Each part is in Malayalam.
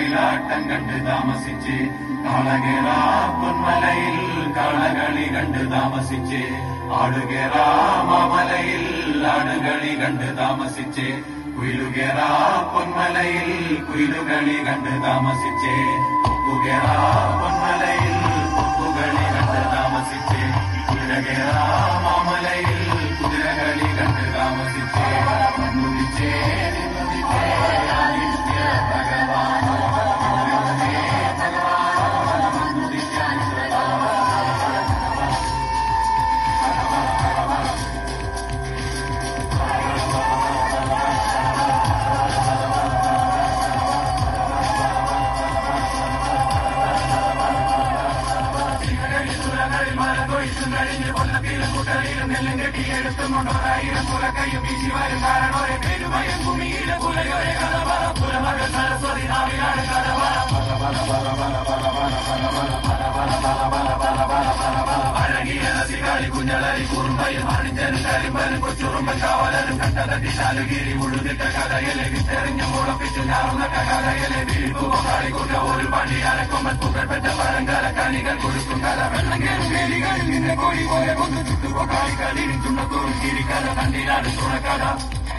மயிலாட்டம் கண்டு தாமசிச்சு காலகேரா பொன்மலையில் காலகளி கண்டு தாமசிச்சு ஆடுகேரா மாமலையில் ஆடுகளி கண்டு தாமசிச்சு குயிலுகேரா பொன்மலையில் குயிலுகளி கண்டு தாமசிச்சு ஒப்புகேரா பொன்மலையில் ஒப்புகளி கண்டு தாமசிச்சு குயிலகேரா ഒഴിച്ചും കഴിഞ്ഞ് കൊല്ലത്തിലും കുട്ടലിലും നെല്ലും കെട്ടിയെടുത്തും കൊണ്ടോരായിരം പുലക്കയും വീശി വരും കാരണോരെ പേരുമയം ഭൂമിയിലെ പുലയോരെ കഥ പറ പുലമകൾ സരസ്വതി നാവിലാണ് കഥ പറ അഴകിയ നസികാളി കുഞ്ഞളരി കുറുമ്പയും അണിഞ്ഞനും കരിമ്പനും കൊച്ചുറുമ്പൻ കാവലനും കണ്ടതട്ടി ശാലുകീരി ഉഴുതിട്ട കഥയിലെ വിത്തെറിഞ്ഞു മുളപ്പിച്ച് ഞാറുന്നക്ക കഥയിലെ വിരിപ്പ് കൊണ്ടാളിക്കൊണ്ട ഒരു പണി അരക്കൊമ്പൻ പുകഴ്പെറ്റ പഴങ്കല കണികൾ കൊടുക്കും കല വെള്ളം കയറും വേലികളിൽ നിന്നെ കോഴി പോലെ കൊന്നു ചുട്ടുപൊക്കാളി കളിയിൽ ചുണ്ടത്തോറും കിരിക്കഥ തണ്ടിലാണ് തുണക്കഥ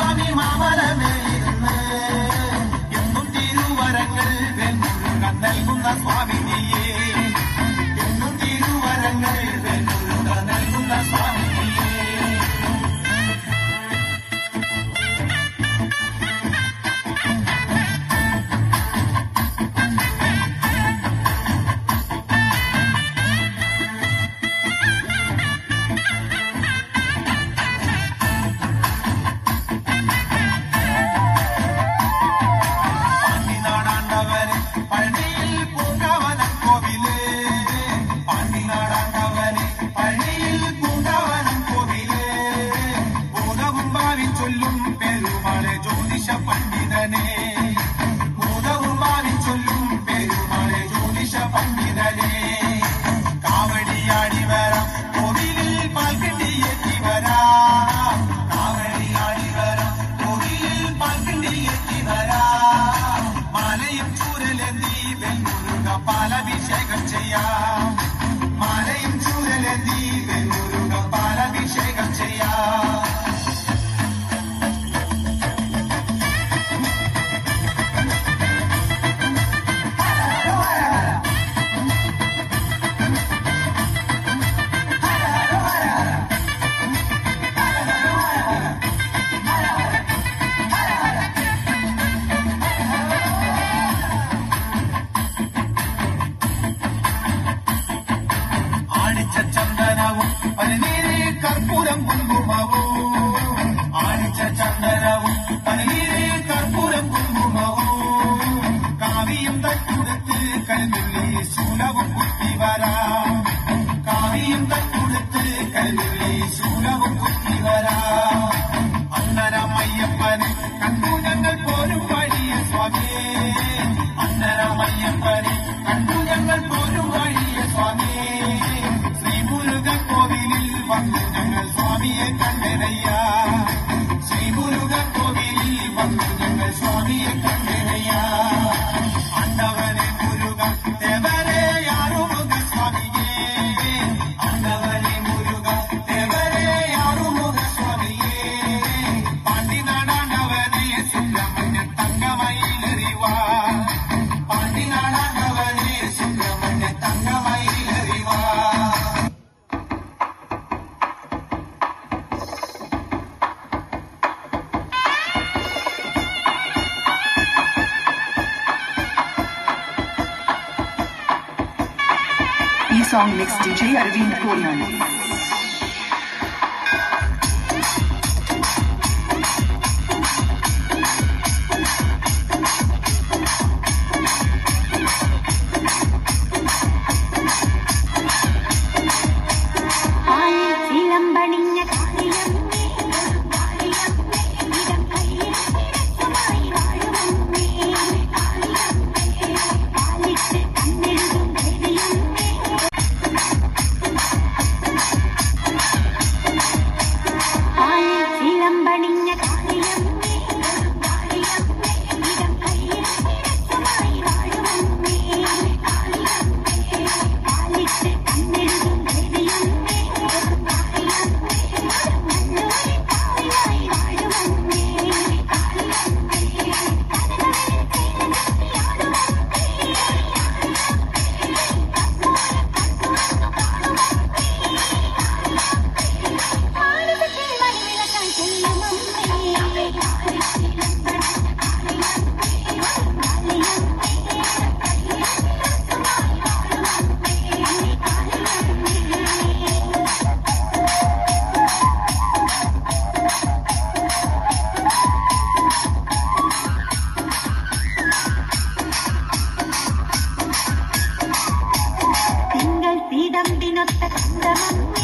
சுவாமி மாமரமே എന്നും തിരുവരങ്ങൾ വെന്നും നൽകുന്ന സ്വാമി നീയേ मैंने song mix DJ Arvind Kolan. கண்ட